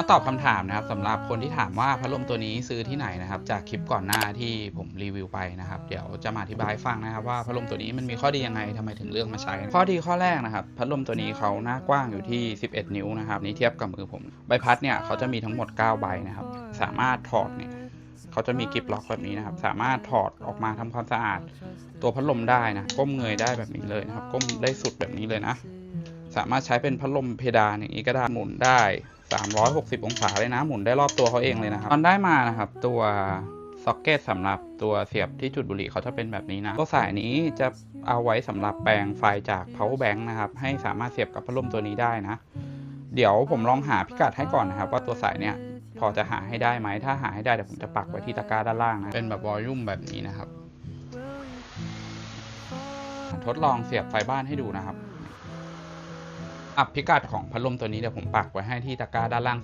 มาตอบคำถามนะครับสำหรับคนที่ถามว่าพัดลมตัวนี้ซื้อที่ไหนนะครับ จากคลิปก่อนหน้าที่ผมรีวิวไปนะครับ เดี๋ยวจะมาอธิบายฟังนะครับ ว่าพัดลมตัวนี้มันมีข้อดียังไงทำไมถึงเลือกมาใช้ ข้อดีข้อแรกนะครับ พัดลมตัวนี้เขาหน้ากว้างอยู่ที่ 11 นิ้วนะครับนี่เทียบกับมือผมใบพัดเนี่ยเขาจะมีทั้งหมด 9 ใบนะครับ สามารถถอดเนี่ยเขาจะมีกิบล็อกแบบนี้นะครับ สามารถถอดออกมาทำความสะอาด ตัวพัดลมได้นะก้มเงยได้แบบนี้เลยนะครับ ก้มได้สุดแบบนี้เลยนะ สามารถใช้เป็นพัดลมเพดานอย่างนี้ก็ได้หมุนได้ 360 องศาเลยนะ หมุนได้รอบตัวเขาเองเลยนะครับตอนได้มานะครับตัวซ็อกเก็ตสำหรับตัวเสียบที่จุดบุหรี่เขาจะเป็นแบบนี้นะ ตัวสายนี้จะเอาไว้สำหรับแปลงไฟจาก power bank นะครับ ให้สามารถเสียบกับพัดลมตัวนี้ได้นะ เดี๋ยวผมลองหาพิกัดให้ก่อนนะครับ ว่าตัวสายเนี่ยพอจะหาให้ได้ไหม ถ้าหาให้ได้เดี๋ยวผมจะปักไว้ที่ตะกร้าด้านล่างนะ เป็นแบบวอลลุ่มแบบนี้นะครับ ทดลองเสียบไฟบ้านให้ดูนะครับ อัพพิกัดของพัดลมตัวนี้เดี๋ยวผมปักไว้ให้ที่ตะกร้าด้านล่าง